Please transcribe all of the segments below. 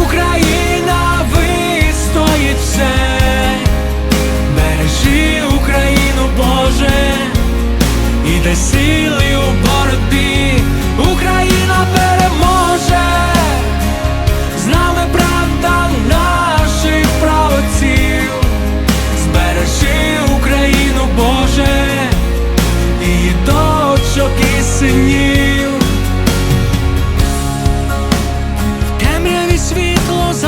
Україна вистоїть все, бережи Україну, Боже, і дай сили у боротьбі, Україна переможе, з нами правда наших правоців, збережи Україну, Боже, і дочок і синів.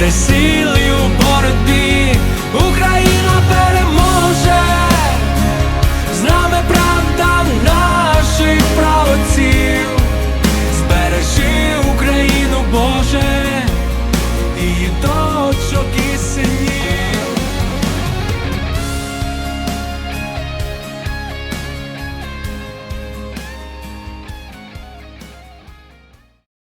знайде сили у боротьбі, Україна переможе, з нами правда наших правоців, збережи Україну, Боже.